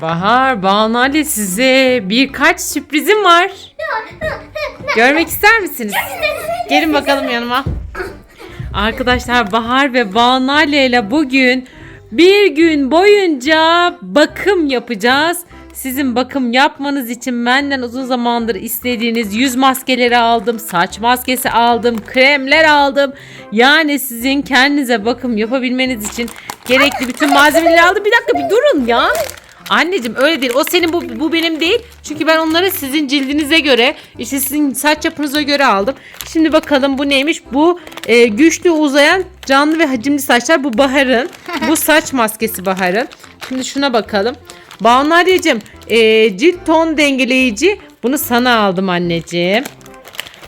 Bahar, Banu size birkaç sürprizim var. Görmek ister misiniz? Gelin bakalım yanıma. Arkadaşlar Bahar ve Banu ile bugün bir gün boyunca bakım yapacağız. Sizin bakım yapmanız için benden uzun zamandır istediğiniz yüz maskeleri aldım, saç maskesi aldım, kremler aldım. Yani sizin kendinize bakım yapabilmeniz için gerekli bütün malzemeleri aldım. Bir dakika bir durun ya. Anneciğim öyle değil. O senin bu, bu benim değil. Çünkü ben onları sizin cildinize göre, işte sizin saç yapınıza göre aldım. Şimdi bakalım bu neymiş? Bu e, güçlü uzayan canlı ve hacimli saçlar. Bu Bahar'ın. bu saç maskesi Bahar'ın. Şimdi şuna bakalım. Banu Aliyeciğim, e, cilt ton dengeleyici. Bunu sana aldım anneciğim.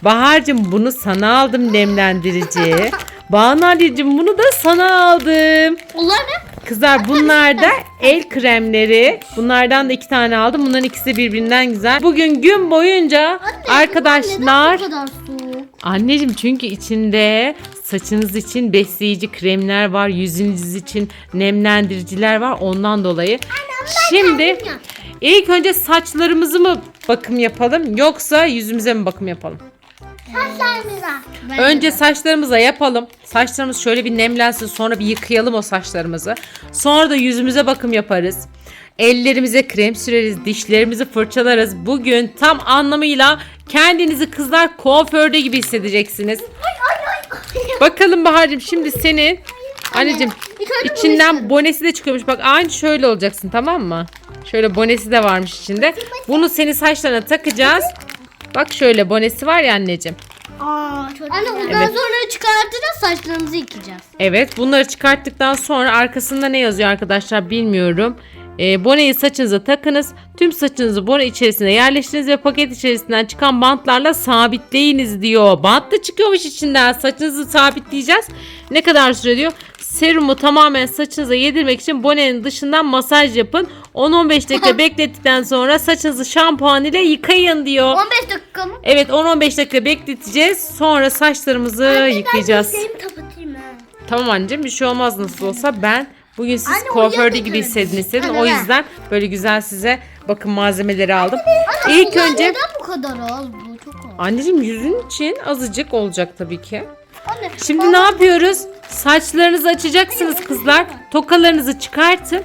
Bahar'cığım bunu sana aldım nemlendirici. Banu Aliyeciğim bunu da sana aldım. Onlar ne? Kızlar bunlar da el kremleri. Bunlardan da iki tane aldım. Bunların ikisi de birbirinden güzel. Bugün gün boyunca arkadaşlar Neden bu kadar soğuk? anneciğim çünkü içinde saçınız için besleyici kremler var. Yüzünüz için nemlendiriciler var. Ondan dolayı. Şimdi ilk önce saçlarımızı mı bakım yapalım yoksa yüzümüze mi bakım yapalım? Bence Önce saçlarımıza yapalım. Saçlarımız şöyle bir nemlensin sonra bir yıkayalım o saçlarımızı. Sonra da yüzümüze bakım yaparız. Ellerimize krem süreriz, dişlerimizi fırçalarız. Bugün tam anlamıyla kendinizi kızlar kuaförde gibi hissedeceksiniz. Bakalım Bahar'cığım şimdi senin anneciğim içinden bonesi de çıkıyormuş. Bak aynı şöyle olacaksın tamam mı? Şöyle bonesi de varmış içinde. Bunu senin saçlarına takacağız. Bak şöyle bonesi var ya anneciğim. Aa, çok Anne ondan Evet. sonra çıkartacağız saçlarımızı yıkayacağız. Evet bunları çıkarttıktan sonra arkasında ne yazıyor arkadaşlar bilmiyorum. Ee, boneyi saçınıza takınız. Tüm saçınızı bone içerisine yerleştiriniz ve paket içerisinden çıkan bantlarla sabitleyiniz diyor. Bant da çıkıyormuş içinden. Saçınızı sabitleyeceğiz. Ne kadar süre diyor? Serumu tamamen saçınıza yedirmek için bonenin dışından masaj yapın. 10-15 dakika beklettikten sonra saçınızı şampuan ile yıkayın diyor. 15 dakika mı? Evet 10-15 dakika bekleteceğiz. Sonra saçlarımızı yıkayacağız. Benim kapatayım ha. Tamam anneciğim bir şey olmaz nasıl olsa ben bugün siz Anne, kuaförde gibi hissedin istedim. Anne, O ver. yüzden böyle güzel size bakın malzemeleri aldım. İlk Bunlar önce Neden bu kadar az bu? Çok az. anneciğim yüzün için azıcık olacak tabii ki. Anne, Şimdi ne yapıyoruz? Saçlarınızı açacaksınız kızlar. Tokalarınızı çıkartın.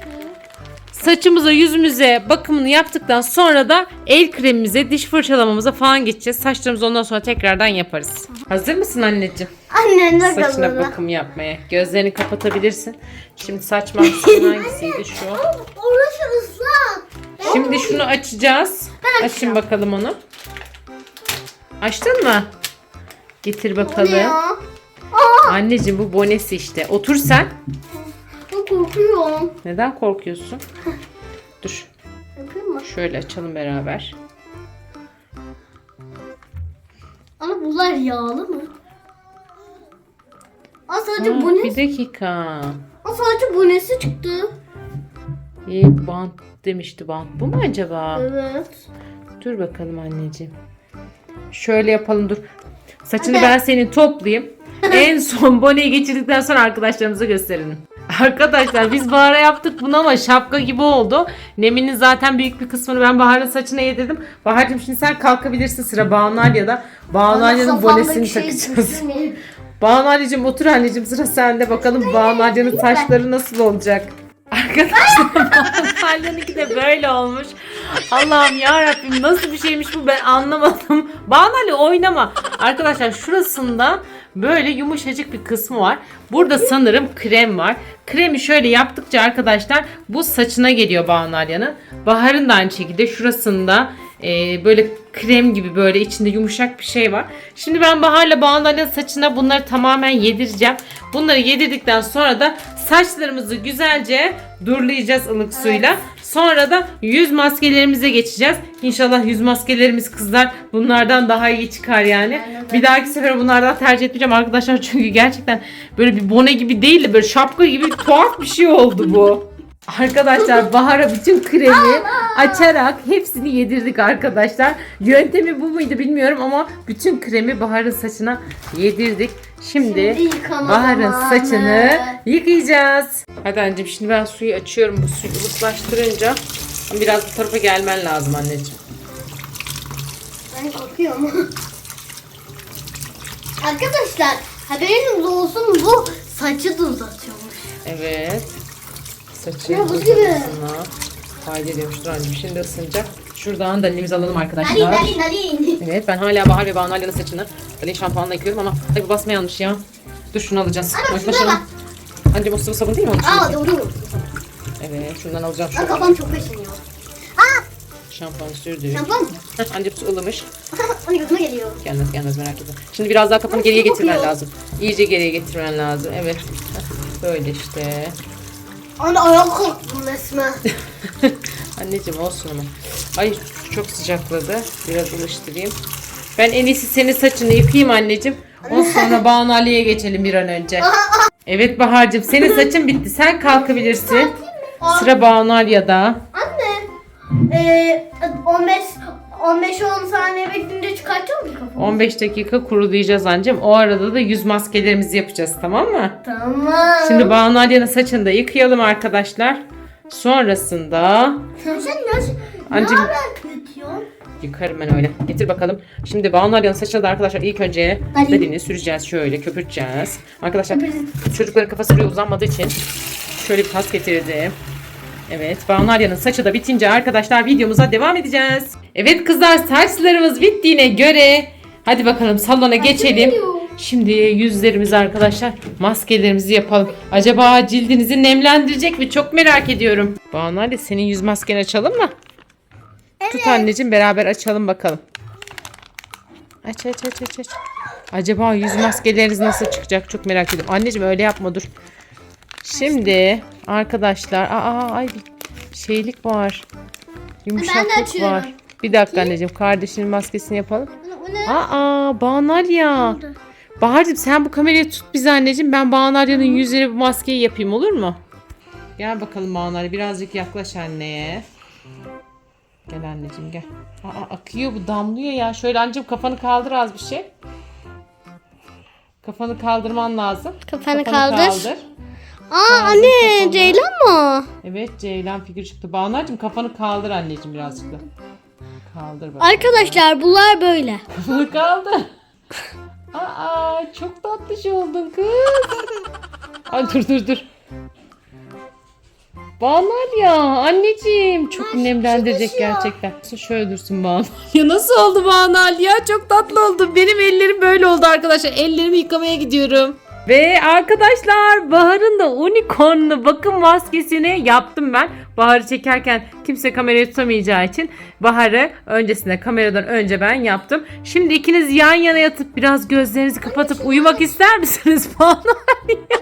Saçımıza, yüzümüze bakımını yaptıktan sonra da el kremimize, diş fırçalamamıza falan geçeceğiz. Saçlarımızı ondan sonra tekrardan yaparız. Hazır mısın anneciğim? Anne ne Saçına kadar? bakım yapmaya. Gözlerini kapatabilirsin. Şimdi saç maskesi hangisiydi şu? Orası ıslak. Şimdi şunu açacağız. Açın bakalım onu. Açtın mı? Getir Ne bakalım. ya? Aa, Anneciğim bu bonesi işte. Otur sen. çok korkuyorum. Neden korkuyorsun? Dur. Yapayım mı? Şöyle açalım beraber. Ama bunlar yağlı mı? Aa sadece Aa, bu ne? bir dakika. Aa sadece bonesi çıktı. İyi bant demişti bant. Bu mu acaba? Evet. Dur bakalım anneciğim. Şöyle yapalım dur. Saçını Anne. ben senin toplayayım. en son boneyi geçirdikten sonra arkadaşlarımıza gösterelim. Arkadaşlar biz Bahar'a yaptık bunu ama şapka gibi oldu. Neminin zaten büyük bir kısmını ben Bahar'ın saçına yedirdim. Bahar'cığım şimdi sen kalkabilirsin sıra Banu Alya'da. Banu Alya'nın bonesini takacağız. Banu Alya'cığım otur anneciğim sıra sende. Bakalım Banu Alya'nın saçları nasıl olacak? Arkadaşlar Banu Alya'nınki de böyle olmuş. Allah'ım ya Rabbim nasıl bir şeymiş bu ben anlamadım. Banu Ali oynama. Arkadaşlar şurasında böyle yumuşacık bir kısmı var. Burada sanırım krem var. Kremi şöyle yaptıkça arkadaşlar bu saçına geliyor Banu Alya'nın. Bahar'ın da aynı şekilde şurasında e, böyle krem gibi böyle içinde yumuşak bir şey var. Şimdi ben Bahar'la Banu Alya'nın saçına bunları tamamen yedireceğim. Bunları yedirdikten sonra da saçlarımızı güzelce durlayacağız ılık suyla. Sonra da yüz maskelerimize geçeceğiz. İnşallah yüz maskelerimiz kızlar bunlardan daha iyi çıkar yani. Bir dahaki sefer bunlardan tercih etmeyeceğim arkadaşlar çünkü gerçekten böyle bir bone gibi değil de böyle şapka gibi tuhaf bir şey oldu bu. Arkadaşlar Bahar'a bütün kremi açarak hepsini yedirdik arkadaşlar. Yöntemi bu muydu bilmiyorum ama bütün kremi Bahar'ın saçına yedirdik. Şimdi Şimdi Bahar'ın saçını yıkayacağız. Hadi anneciğim şimdi ben suyu açıyorum. Bu suyu ılıklaştırınca biraz bu tarafa gelmen lazım anneciğim. Ben korkuyorum. Arkadaşlar haberiniz olsun bu saçı da uzatıyormuş. Evet. Saçı gibi. fayda ediyormuş. Dur anneciğim şimdi ısınacak. Şuradan dalinimizi alalım Dalin arkadaşlar. dalin dalin. Evet ben hala Bahar ve Banu Alya'nın saçını Dalin şampuanla yıkıyorum ama tabi bu basma yanlış ya. Dur şunu alacağız. Ana, şuna bak. Anneciğim o sıvı sabun değil mi onun Aa doğru. Evet şundan alacağım Aa, kafam çok kaşınıyor. Aa şampuanı sürdüğüm. şampuan mı? Heh, su ılımış. Onun gözüme geliyor. Gelmez gelmez merak etme. Şimdi biraz daha kafanı Ay, geriye getirmen lazım. İyice geriye getirmen lazım. Evet. Heh, Böyle işte. Anne ayak korktum resmen. Anneciğim olsun ama. Ay çok sıcakladı. Biraz ılıştırayım. Ben en iyisi senin saçını yıkayayım anneciğim. Ondan sonra Banu Ali'ye geçelim bir an önce. Evet Bahar'cığım senin saçın bitti. Sen kalkabilirsin. Sıra Banu Ali'da. Anne. Eee 15 15-10 saniye bekleyince çıkartıyor musun kafamı? 15 dakika kurulayacağız anneciğim. O arada da yüz maskelerimizi yapacağız tamam mı? Tamam. Şimdi Banu Ali'nin saçını da yıkayalım arkadaşlar. Sonrasında sen nasıl Anneciğim- ne? Yıkarım ben öyle. Getir bakalım. Şimdi Banu Alya'nın saçını da arkadaşlar ilk önce Hadi. dalini süreceğiz. Şöyle köpürteceğiz. Arkadaşlar çocukların kafası buraya uzanmadığı için şöyle bir tas getirdim. Evet Banu Alya'nın saçı da bitince arkadaşlar videomuza devam edeceğiz. Evet kızlar saçlarımız bittiğine göre hadi bakalım salona geçelim. Şimdi yüzlerimizi arkadaşlar maskelerimizi yapalım. Acaba cildinizi nemlendirecek mi? Çok merak ediyorum. Banu Ali senin yüz maskeni açalım mı? Tut anneciğim beraber açalım bakalım. Aç aç aç aç aç. Acaba yüz maskeleriniz nasıl çıkacak çok merak ediyorum. Anneciğim öyle yapma dur. Şimdi arkadaşlar aa ay bir şeylik var. Yumuşaklık var. Bir dakika anneciğim kardeşinin maskesini yapalım. Aa Banalya. Bahar'cığım sen bu kamerayı tut bize anneciğim. Ben Banalya'nın yüzüne bu maskeyi yapayım olur mu? Gel bakalım Banalya. Birazcık yaklaş anneye. Gel anneciğim gel. Aa akıyor bu damlıyor ya. Şöyle anneciğim kafanı kaldır az bir şey. Kafanı kaldırman lazım. Kafanı kaldır. kaldır. Aa Kaldır anne kafanı. Ceylan mı? Evet Ceylan figür çıktı. Banalcığım kafanı kaldır anneciğim birazcık da. Kaldır bak. Arkadaşlar bunlar böyle. Kafanı kaldır. Aa çok tatlış oldun kız. Ay dur dur dur. Banal ya anneciğim çok nemlendirecek gerçekten. Nasıl şöyle dursun Banal. Ya nasıl oldu Banal ya çok tatlı oldu. Benim ellerim böyle oldu arkadaşlar. Ellerimi yıkamaya gidiyorum. Ve arkadaşlar Bahar'ın da unicornlu bakım maskesini yaptım ben. Bahar'ı çekerken kimse kamerayı tutamayacağı için Bahar'ı öncesinde kameradan önce ben yaptım. Şimdi ikiniz yan yana yatıp biraz gözlerinizi kapatıp uyumak ister misiniz? Ya.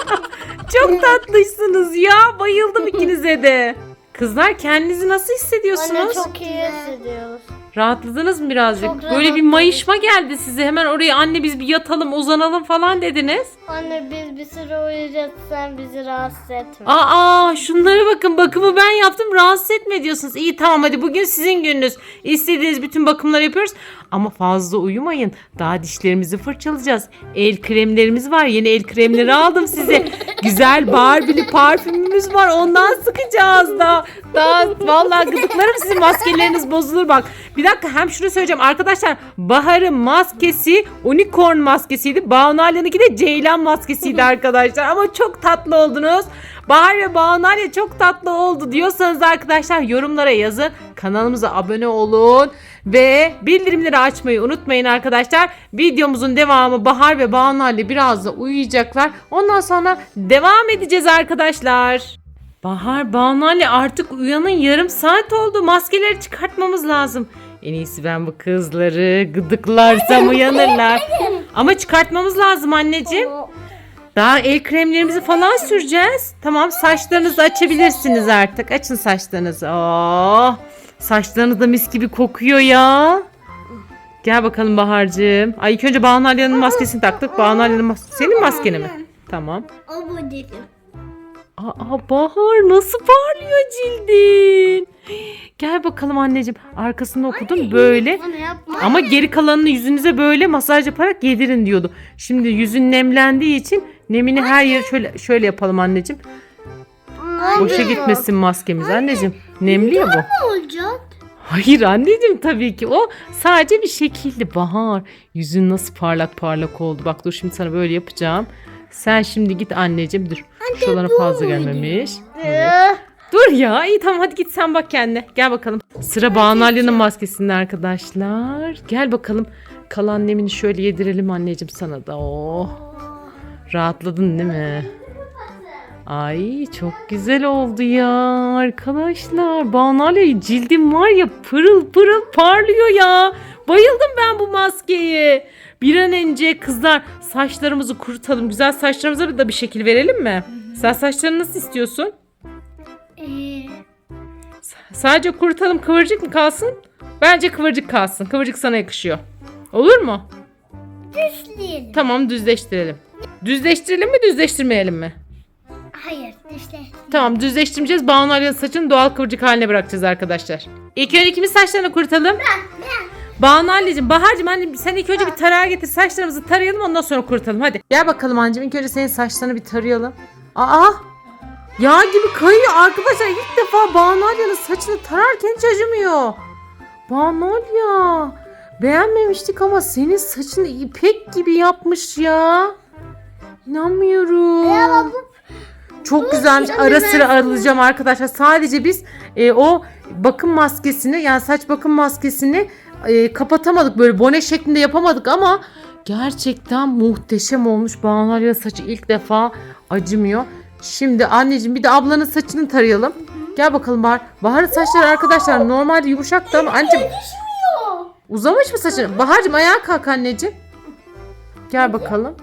Çok tatlısınız ya. Bayıldım ikinize de. Kızlar kendinizi nasıl hissediyorsunuz? iyi hissediyoruz. Rahatladınız mı birazcık? Çok Böyle bir rahatladık. mayışma geldi size. Hemen oraya anne biz bir yatalım uzanalım falan dediniz. Anne biz bir süre uyuyacağız sen bizi rahatsız etme. Aa şunlara bakın bakımı ben yaptım rahatsız etme diyorsunuz. İyi tamam hadi bugün sizin gününüz. İstediğiniz bütün bakımları yapıyoruz. Ama fazla uyumayın. Daha dişlerimizi fırçalayacağız. El kremlerimiz var. Yeni el kremleri aldım size. Güzel Barbie'li parfümümüz var. Ondan sıkacağız da. Daha vallahi gıdıklarım sizin maskeleriniz bozulur bak. Bir dakika hem şunu söyleyeceğim. Arkadaşlar Bahar'ın maskesi unicorn maskesiydi. Banu Alya'nınki de ceylan maskesiydi arkadaşlar. Ama çok tatlı oldunuz. Bahar ve Banu Alya çok tatlı oldu diyorsanız arkadaşlar yorumlara yazın. Kanalımıza abone olun. Ve bildirimleri açmayı unutmayın arkadaşlar. Videomuzun devamı Bahar ve Banu Alya biraz da uyuyacaklar. Ondan sonra devam edeceğiz arkadaşlar. Bahar, Banu Ali artık uyanın yarım saat oldu. Maskeleri çıkartmamız lazım. En iyisi ben bu kızları gıdıklarsam uyanırlar. Ama çıkartmamız lazım anneciğim. Daha el kremlerimizi falan süreceğiz. Tamam saçlarınızı açabilirsiniz artık. Açın saçlarınızı. Oh, saçlarınız da mis gibi kokuyor ya. Gel bakalım Bahar'cığım. Ay ilk önce Banu Alya'nın maskesini taktık. Banu Alya'nın mas- Senin maskeni mi? Tamam. O bu dedim. Aa Bahar nasıl parlıyor cildin. Gel bakalım anneciğim. Arkasını okudum böyle. Bana yapma. Ama geri kalanını yüzünüze böyle masaj yaparak yedirin diyordu. Şimdi yüzün nemlendiği için nemini her yere şöyle şöyle yapalım anneciğim. Boşa gitmesin maskemiz anneciğim. Nemli ya bu. Ne olacak? Hayır anneciğim tabii ki o sadece bir şekildi Bahar. Yüzün nasıl parlak parlak oldu. Bak dur şimdi sana böyle yapacağım. Sen şimdi git anneciğim dur. Şuralara fazla gelmemiş. Evet. Dur ya iyi tamam hadi git sen bak kendine. Gel bakalım. Sıra Banu Alya'nın maskesinde arkadaşlar. Gel bakalım. Kalan nemini şöyle yedirelim anneciğim sana da. Oh. Rahatladın değil mi? Ay çok güzel oldu ya arkadaşlar. Banu Alya cildim var ya pırıl pırıl parlıyor ya. Bayıldım ben bu maskeye. Bir an önce kızlar saçlarımızı kurutalım. Güzel saçlarımıza da bir şekil verelim mi? Sen saçlarını nasıl istiyorsun? Ee, Sadece kurutalım kıvırcık mı kalsın? Bence kıvırcık kalsın. Kıvırcık sana yakışıyor. Olur mu? düşleyelim. Tamam düzleştirelim. Düzleştirelim mi düzleştirmeyelim mi? Hayır düşle. Tamam düzleştirmeyeceğiz. Banu Alya'nın saçını doğal kıvırcık haline bırakacağız arkadaşlar. İlk önce kimin saçlarını kurutalım? Banu Alya'cığım, Bahar'cığım annem sen ilk önce bir tarağa getir saçlarımızı tarayalım ondan sonra kurutalım hadi. Gel bakalım anneciğim ilk önce senin saçlarını bir tarayalım. Aa yağ gibi kayıyor arkadaşlar ilk defa Banu Alya'nın saçını tararken hiç acımıyor. Banu Alya beğenmemiştik ama senin saçını ipek gibi yapmış ya. İnanmıyorum. Çok güzelmiş. Ara sıra arayacağım arkadaşlar. Sadece biz e, o bakım maskesini yani saç bakım maskesini e, kapatamadık. Böyle bone şeklinde yapamadık ama gerçekten muhteşem olmuş. Banu Alya saçı ilk defa acımıyor. Şimdi anneciğim bir de ablanın saçını tarayalım. Gel bakalım Bahar. Bahar'ın saçları arkadaşlar normalde yumuşaktı ama anneciğim. Uzamış mı saçın? Bahar'cığım ayağa kalk anneciğim. Gel bakalım.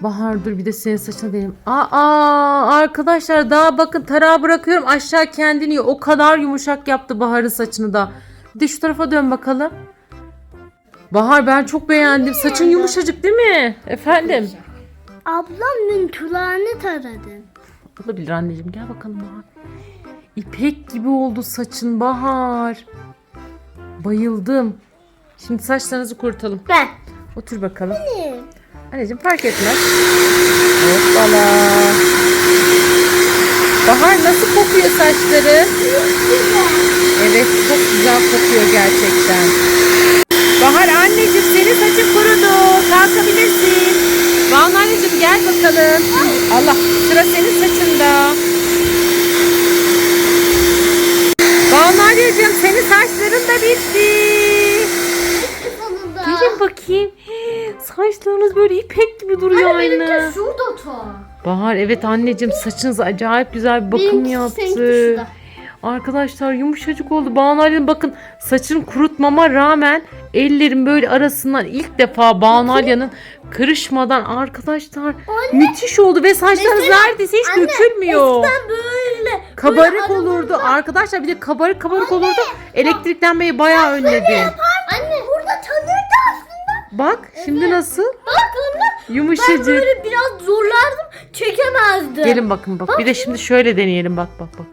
Bahar dur bir de senin saçına benim. Aa arkadaşlar daha bakın tarağı bırakıyorum aşağı kendini. O kadar yumuşak yaptı Bahar'ın saçını da. Bir de şu tarafa dön bakalım. Bahar ben çok beğendim. Saçın yumuşacık değil mi? Efendim. Ablamın kulağını taradın. Olabilir anneciğim gel bakalım Bahar. İpek gibi oldu saçın Bahar. Bayıldım. Şimdi saçlarınızı kurutalım. Ben. Otur bakalım. Anneciğim fark etmez. Hoppala. Bahar nasıl kokuyor saçları? Evet çok güzel kokuyor gerçekten. Bahar anneciğim senin saçın kurudu. Kalkabilirsin. Banu anneciğim gel bakalım. Allah sıra senin saçında. Banu anneciğim senin saçların da bitti. Gelin bakayım. Saçlarınız böyle ipek gibi duruyor Benimki aynı. şurada ta. Bahar evet anneciğim saçınız acayip güzel bir bakım Benimki yaptı. şurada. Arkadaşlar yumuşacık oldu. Banu Alya'nın bakın saçını kurutmama rağmen ellerim böyle arasından ilk defa Banu Alya'nın kırışmadan arkadaşlar müthiş oldu ve saçlarınız Mesela- neredeyse hiç Anne, dökülmüyor. Ben böyle. Kabarık böyle olurdu. Arkadaşlar bir de kabarık kabarık olurdu. Elektriklenmeyi bayağı önledi. Anne burada tanırdı aslında. Bak şimdi nasıl? Bak anne. Ben Yumuşacık. böyle biraz zorlardım. Çekemezdim. Gelin bakın bak. Bir de şimdi şöyle deneyelim bak bak bak.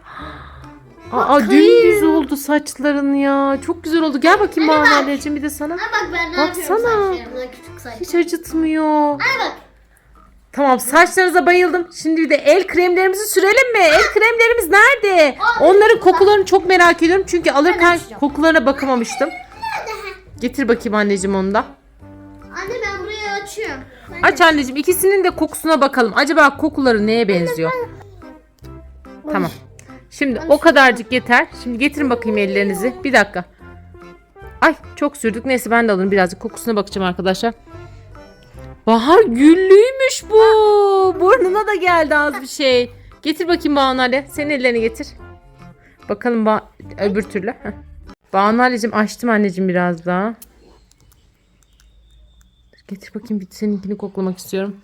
Aa Bakayım. dümdüz oldu saçların ya. Çok güzel oldu. Gel bakayım Banu anneciğim bir de sana. Ha bak ben ne Baksana. yapıyorum saçlarımda küçük saç. Hiç acıtmıyor. Ha bak. Tamam saçlarınıza bayıldım. Şimdi bir de el kremlerimizi sürelim mi? El kremlerimiz nerede? Onların kokularını çok merak ediyorum. Çünkü alırken açacağım. kokularına bakamamıştım. Getir bakayım anneciğim onu da. Anne ben burayı açıyorum. Aç anneciğim ikisinin de kokusuna bakalım. Acaba kokuları neye benziyor? Tamam. Şimdi o kadarcık yeter. Şimdi getirin bakayım ellerinizi. Bir dakika. Ay çok sürdük. Neyse ben de alırım birazcık kokusuna bakacağım arkadaşlar. Bahar güllüymüş bu. Burnuna da geldi az bir şey. Getir bakayım Banu Ali. Senin ellerini getir. Bakalım ba öbür türlü. Ali'cim açtım anneciğim biraz daha. Getir bakayım bir seninkini koklamak istiyorum.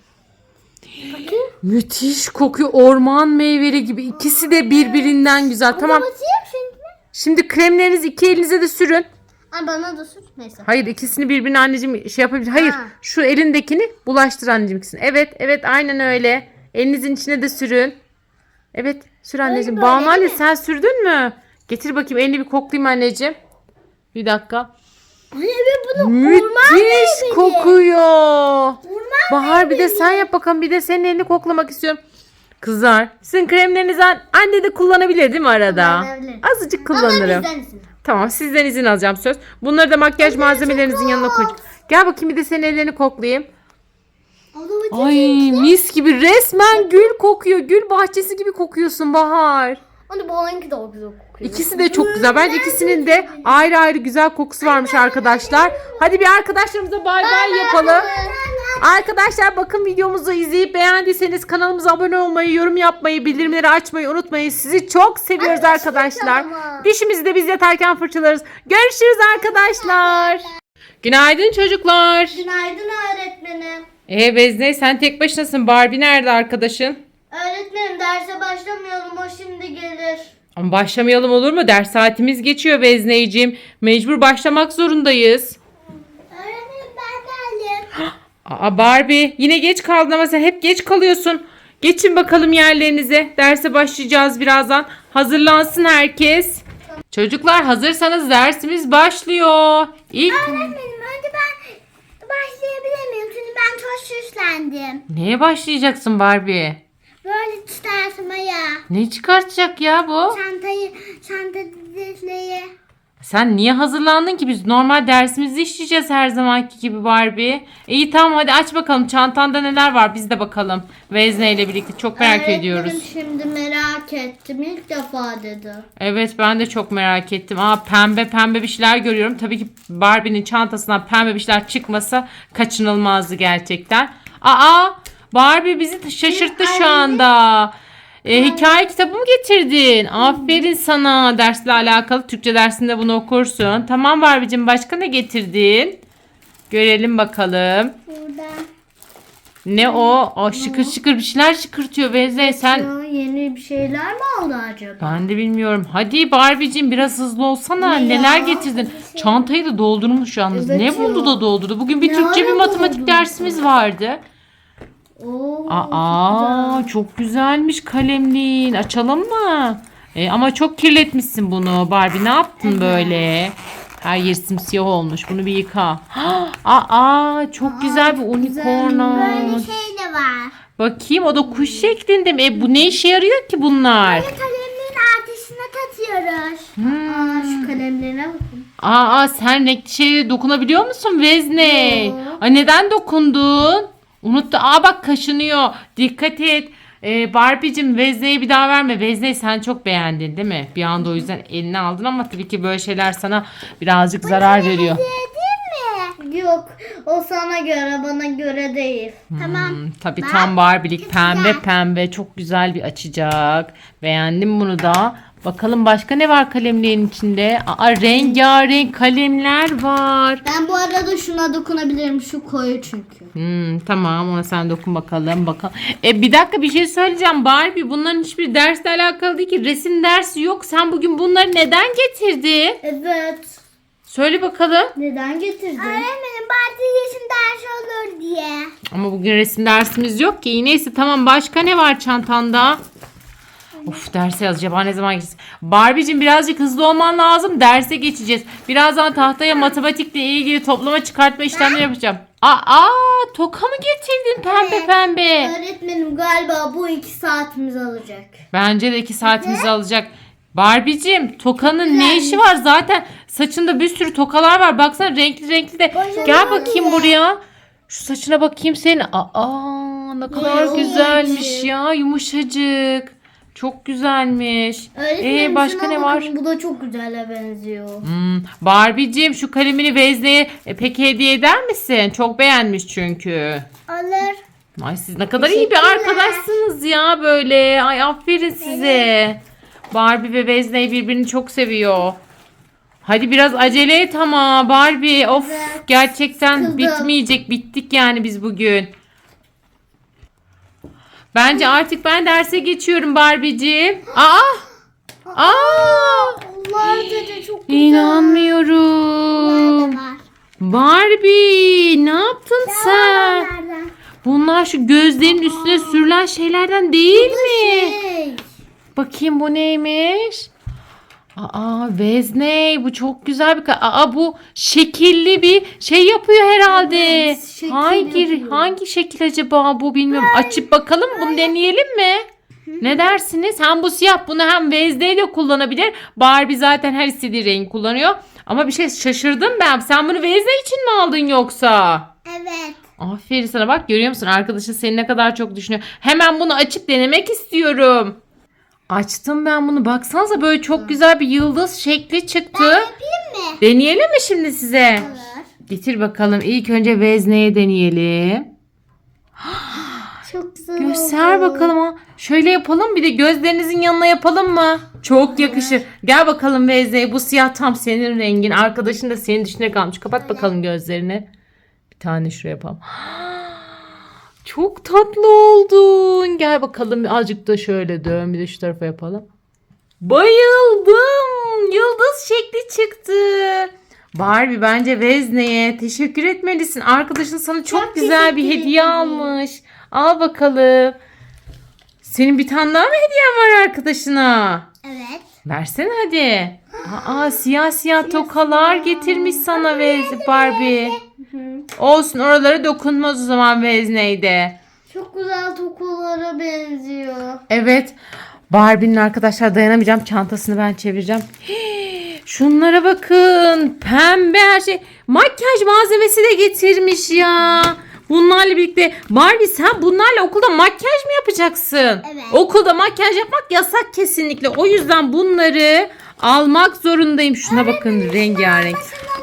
Müthiş kokuyor. Orman meyveli gibi. İkisi de birbirinden güzel. Tamam. Bakayım şimdi. Şimdi kremlerinizi iki elinize de sürün. Ay bana da sür. Neyse. Hayır ikisini birbirine anneciğim şey yapabilir. Hayır Ha. şu elindekini bulaştır anneciğim ikisini. Evet evet aynen öyle. Elinizin içine de sürün. Evet sür anneciğim. Banu Ali sen sürdün mü? Getir bakayım elini bir koklayayım anneciğim. Bir dakika. Anne ve bunu Müthiş kokuyor. Orman Bahar bir de sen yap bakalım. Bir de senin elini koklamak istiyorum. Kızlar sizin kremlerinizden anne de kullanabilir değil mi arada? Azıcık kullanırım. Tamam sizden izin alacağım söz. Bunları da makyaj malzemelerinizin yanına koy. Gel bakayım bir de senin ellerini koklayayım. Ay mis gibi resmen gül kokuyor. Gül bahçesi gibi kokuyorsun Bahar. Hani de o güzel kokuyor. İkisi de çok güzel. Bence ikisinin de ayrı ayrı güzel kokusu varmış arkadaşlar. Hadi bir arkadaşlarımıza bay bay yapalım. Arkadaşlar bakın videomuzu izleyip beğendiyseniz kanalımıza abone olmayı, yorum yapmayı, bildirimleri açmayı unutmayın. Sizi çok seviyoruz Anne, arkadaşlar. Dişimizi de biz yatarken fırçalarız. Görüşürüz arkadaşlar. Günaydın çocuklar. Günaydın öğretmenim. Ee Vezne sen tek başınasın. Barbie nerede arkadaşın? Öğretmenim derse başlamayalım o şimdi gelir. Ama başlamayalım olur mu? Ders saatimiz geçiyor Vezneciğim. Mecbur başlamak zorundayız. Öğretmenim ben geldim. Aa Barbie yine geç kaldın ama sen hep geç kalıyorsun. Geçin bakalım yerlerinize. Derse başlayacağız birazdan. Hazırlansın herkes. Çocuklar hazırsanız dersimiz başlıyor. İlk Öğretmenim önce ben başlayabilir miyim? Çünkü ben çok süslendim. neye başlayacaksın Barbie? Böyle çıkartmaya. Ne çıkartacak ya bu? Çantayı, çanta dizleyi. Sen niye hazırlandın ki? Biz normal dersimizi işleyeceğiz her zamanki gibi Barbie. İyi tamam hadi aç bakalım çantanda neler var biz de bakalım. Vezne ile birlikte çok merak ediyoruz. şimdi merak ettim. İlk defa dedi. Evet ben de çok merak ettim. Aa pembe pembe bir şeyler görüyorum. Tabii ki Barbie'nin çantasından pembe bir şeyler çıkmasa kaçınılmazdı gerçekten. Aa Barbie bizi şaşırttı şu anda. Ee, hikaye kitabı mı getirdin? Aferin sana. Dersle alakalı Türkçe dersinde bunu okursun. Tamam Barbie'cim başka ne getirdin? Görelim bakalım. Burada. Ne o? O şıkır şıkır bir şeyler şıkırtıyor Vezne. Sen Ya, yeni bir şeyler mi oldu acaba? Ben de bilmiyorum. Hadi Barbie'cim biraz hızlı olsana. Ne ya? Neler getirdin? Çantayı da doldurmuş yalnız. Evet ne ya. buldu da doldurdu? Bugün bir Ne Türkçe bir ara matematik doldurdu? dersimiz vardı. Oo, Aa çok güzelmiş kalemliğin. Açalım mı? E, ama çok kirletmişsin bunu Barbie. Ne yaptın böyle? Her yer simsiyah olmuş. Bunu bir yıka. Aa çok güzel bir unicorn. şey de var. Bakayım o da kuş şeklinde mi? E, bu ne işe yarıyor ki bunlar? Kalemlerin artışına katıyoruz. Hmm. Aa, şu kalemlerine bakın. Aa sen renkli şeye dokunabiliyor musun Vezne? Yo. Ay neden dokundun? Unuttu. Aa bak kaşınıyor. Dikkat et. Ee, Barbie'cim Vezne'yi bir daha verme. Vezne'yi sen çok beğendin değil mi? Bir anda o yüzden eline aldın ama tabii ki böyle şeyler sana birazcık zarar veriyor. Değil mi? Yok. O sana göre bana göre değil. Tamam. Hmm, tabii tam Barbie'lik pembe pembe çok güzel bir açacak. Beğendim bunu da. Bakalım başka ne var kalemliğin içinde? Aa rengarenk kalemler var. Ben bu arada şuna dokunabilirim. Şu koyu çünkü. Hmm, tamam ona sen dokun bakalım bakalım. E bir dakika bir şey söyleyeceğim Barbie bunların hiçbir dersle alakalı değil ki resim dersi yok. Sen bugün bunları neden getirdin? Evet. Söyle bakalım. Neden getirdin? Öğretmenim parti yeşil ders olur diye. Ama bugün resim dersimiz yok ki. Neyse tamam başka ne var çantanda? Of derse yaz. Acaba ne zaman geçeceğiz? Barbie'cim birazcık hızlı olman lazım. Derse geçeceğiz. Birazdan tahtaya matematikle ilgili toplama çıkartma işlemleri yapacağım. Aa, aa toka mı getirdin pembe pembe? Öğretmenim galiba bu iki saatimiz alacak. Bence de iki saatimizi alacak. Barbie'cim tokanın ne işi var zaten saçında bir sürü tokalar var baksana renkli renkli de gel bakayım buraya şu saçına bakayım senin aa ne kadar güzelmiş ya yumuşacık çok güzelmiş Öğretmenim ee, başka şuna ne bakın, var Bu da çok güzele benziyor. hmm, Barbie'cim şu kalemini Vezne'ye e, peki hediye eder misin çok beğenmiş çünkü Alır. Ay siz ne kadar iyi bir Teşekkürler. arkadaşsınız ya böyle. Ay aferin size. Barbie ve Vezne birbirini çok seviyor. Hadi biraz acele et ama Barbie. Of Evet, gerçekten sıkıldım. bitmeyecek. Bittik yani biz bugün. Bence artık ben derse geçiyorum Barbie'ciğim. Aa! Aa! Allah dedi çok güzel. İnanmıyorum. var. Barbie ne yaptın sen? Nereden? Bunlar şu gözlerin üstüne sürülen şeylerden değil mi? Şey. Bakayım bu neymiş? Aa vezne bu çok güzel bir Aa bu şekilli bir şey yapıyor herhalde. Evet, şekil hangi yapıyor. hangi şekil acaba bu bilmiyorum. Açıp bakalım bunu deneyelim mi? Ne dersiniz? Hem bu siyah bunu hem Wednesday de kullanabilir. Barbie zaten her istediği renk kullanıyor. Ama bir şey şaşırdım ben. Sen bunu Wednesday için mi aldın yoksa? Evet. Aferin sana bak görüyor musun? Arkadaşın seni ne kadar çok düşünüyor. Hemen bunu açıp denemek istiyorum. Açtım ben bunu. Baksanıza böyle çok güzel bir yıldız şekli çıktı. Yapayım mı? Deneyelim mi şimdi size? Olur. Getir bakalım. İlk önce vezneye deneyelim. Çok güzel Göster bakalım. ha. Şöyle yapalım bir de gözlerinizin yanına yapalım mı? Çok yakışır. Gel bakalım Vezneye. Bu siyah tam senin rengin. Arkadaşın da senin dışına kalmış. Kapat bakalım gözlerini. Bir tane şuraya yapalım. Çok tatlı oldun. Gel bakalım azıcık da şöyle dön. Bir de şu tarafa yapalım. Bayıldım. Yıldız şekli çıktı. Barbie bence Vezne'ye teşekkür etmelisin. Arkadaşın sana çok, Çok güzel bir hediye ederim. almış. Al bakalım. Senin bir tane daha mı hediyen var arkadaşına? Evet. Versene hadi. Aa siyah siyah tokalar getirmiş sana Vez Barbie. Olsun oralara dokunmaz o zaman Vezne'yde. Çok güzel tokulara benziyor. Evet. Barbie'nin arkadaşlar dayanamayacağım. Çantasını ben çevireceğim. Hii, Şunlara bakın. Pembe her şey. Makyaj malzemesi de getirmiş ya. Bunlarla birlikte Barbie sen bunlarla okulda makyaj mı yapacaksın? Evet. Okulda makyaj yapmak yasak kesinlikle. O yüzden bunları almak zorundayım. Şuna bakın rengarenk.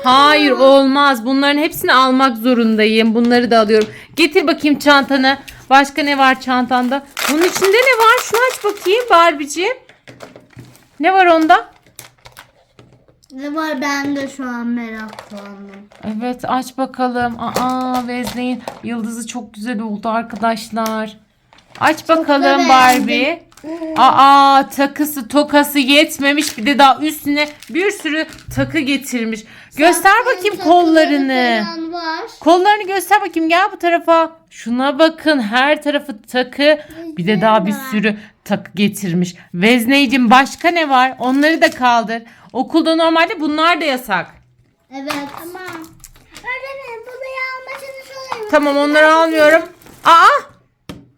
Hayır olmaz. Bunların hepsini almak zorundayım. Bunları da alıyorum. Getir bakayım çantanı. Başka ne var çantanda? Bunun içinde ne var? Şunu aç bakayım Barbie'ciğim. Ne var onda? Ne var ben de şu an meraklandım. Evet aç bakalım. Aa Vezne'in yıldızı çok güzel oldu arkadaşlar. Aç bakalım. Barbie. Aa takısı tokası yetmemiş bir de daha üstüne bir sürü takı getirmiş. Göster bakayım kollarını. Kollarını göster bakayım gel bu tarafa. Şuna bakın her tarafı takı. Bir de daha bir sürü takı getirmiş. Vezneycim başka ne var? Onları da kaldır. Okulda normalde bunlar da yasak. Evet. Tamam. Öğretmenim burayı alma çalışıyorum. Tamam onları almıyorum. Aa!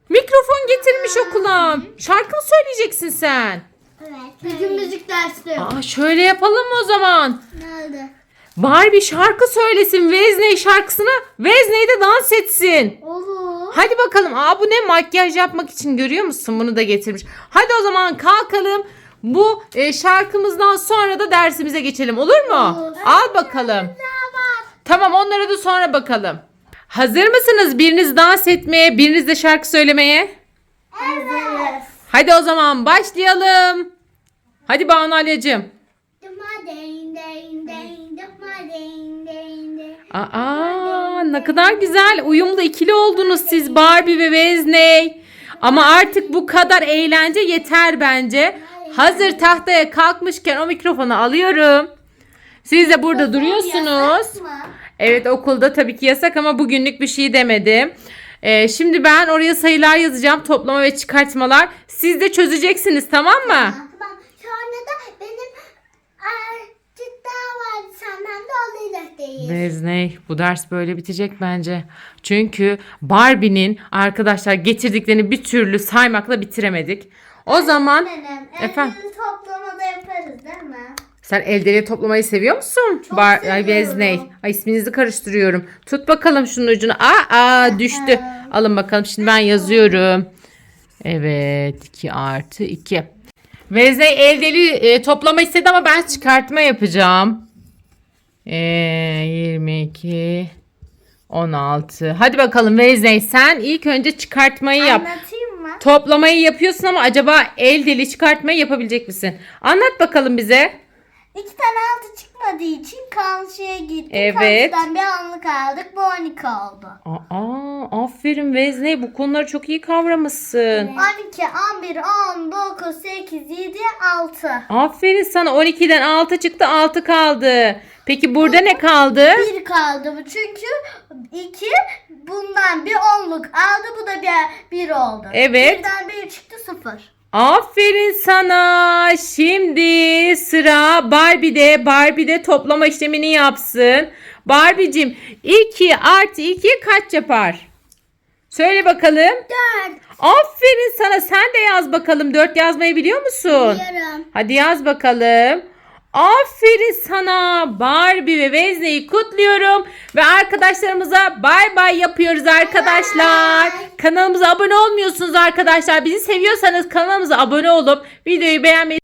Mikrofon getirmiş okula. Şarkı mı söyleyeceksin sen? Evet. Bir gün müzik dersi yok. Aa şöyle yapalım o zaman? Nerede? Barbie şarkı söylesin Vezney şarkısını. Vezney de dans etsin. Olur. Hadi bakalım. Aa bu ne makyaj yapmak için görüyor musun? Bunu da getirmiş. Hadi o zaman kalkalım. Bu e, şarkımızdan sonra da dersimize geçelim. Olur mu? Olur. Al bakalım. Tamam onlara da sonra bakalım. Hazır mısınız biriniz dans etmeye, biriniz de şarkı söylemeye? Evet. Hadi o zaman başlayalım. Hadi Banu Alyacığım. Aa ne kadar güzel uyumlu ikili oldunuz siz Barbie ve Vezney. Ama artık bu kadar eğlence yeter bence. Hazır tahtaya kalkmışken o mikrofonu alıyorum. Siz de burada duruyorsunuz. Evet okulda tabii ki yasak ama bugünlük bir şey demedim. Ee, şimdi ben oraya sayılar yazacağım. Toplama ve çıkartmalar. Siz de çözeceksiniz tamam mı? Tamam. Sonra da benim artık daha var senden de alacak değil. Vezney bu ders böyle bitecek bence. Çünkü Barbie'nin arkadaşlar getirdiklerini bir türlü saymakla bitiremedik. O zaman Benim Efendim? Efendim? toplamada yaparız değil mi? Sen elderi toplamayı seviyor musun? Çok Ay seviyorum. Vezney. Ay isminizi karıştırıyorum. Tut bakalım şunun ucunu. Aa, aa düştü. Alın bakalım şimdi ben yazıyorum. Evet 2 artı 2. Vezney eldeli e, toplama istedi ama ben çıkartma yapacağım. E, 22 16. Hadi bakalım Vezney sen ilk önce çıkartmayı yap. Anlatayım mı? Toplamayı yapıyorsun ama acaba el deli çıkartmayı yapabilecek misin? Anlat bakalım bize. İki tane altı çıkmadığı için karşıya gittik. Evet. Karşıdan bir anlık aldık. Bu 12 oldu. Aa, aferin Vezney bu konuları çok iyi kavramışsın. 12, 11, 10, 9, 8, 7, 6. Aferin sana 12'den 6 çıktı 6 kaldı. Peki burada ne kaldı? 1 kaldı bu çünkü 2 bundan bir onluk aldı bu da bir, bir oldu. Evet. Birden 1 çıktı 0. Aferin sana. Şimdi sıra Barbie'de. Barbie'de toplama işlemini yapsın. Barbie'cim 2 artı 2 kaç yapar? Söyle bakalım. Dört. Aferin sana. Sen de yaz bakalım. 4 yazmayı biliyor musun? Biliyorum. Hadi yaz bakalım. Aferin sana. Barbie ve Vezne'yi kutluyorum. Ve arkadaşlarımıza bay bay yapıyoruz arkadaşlar. Kanalımıza abone olmuyorsunuz arkadaşlar. Bizi seviyorsanız kanalımıza abone olup videoyu beğenmeyi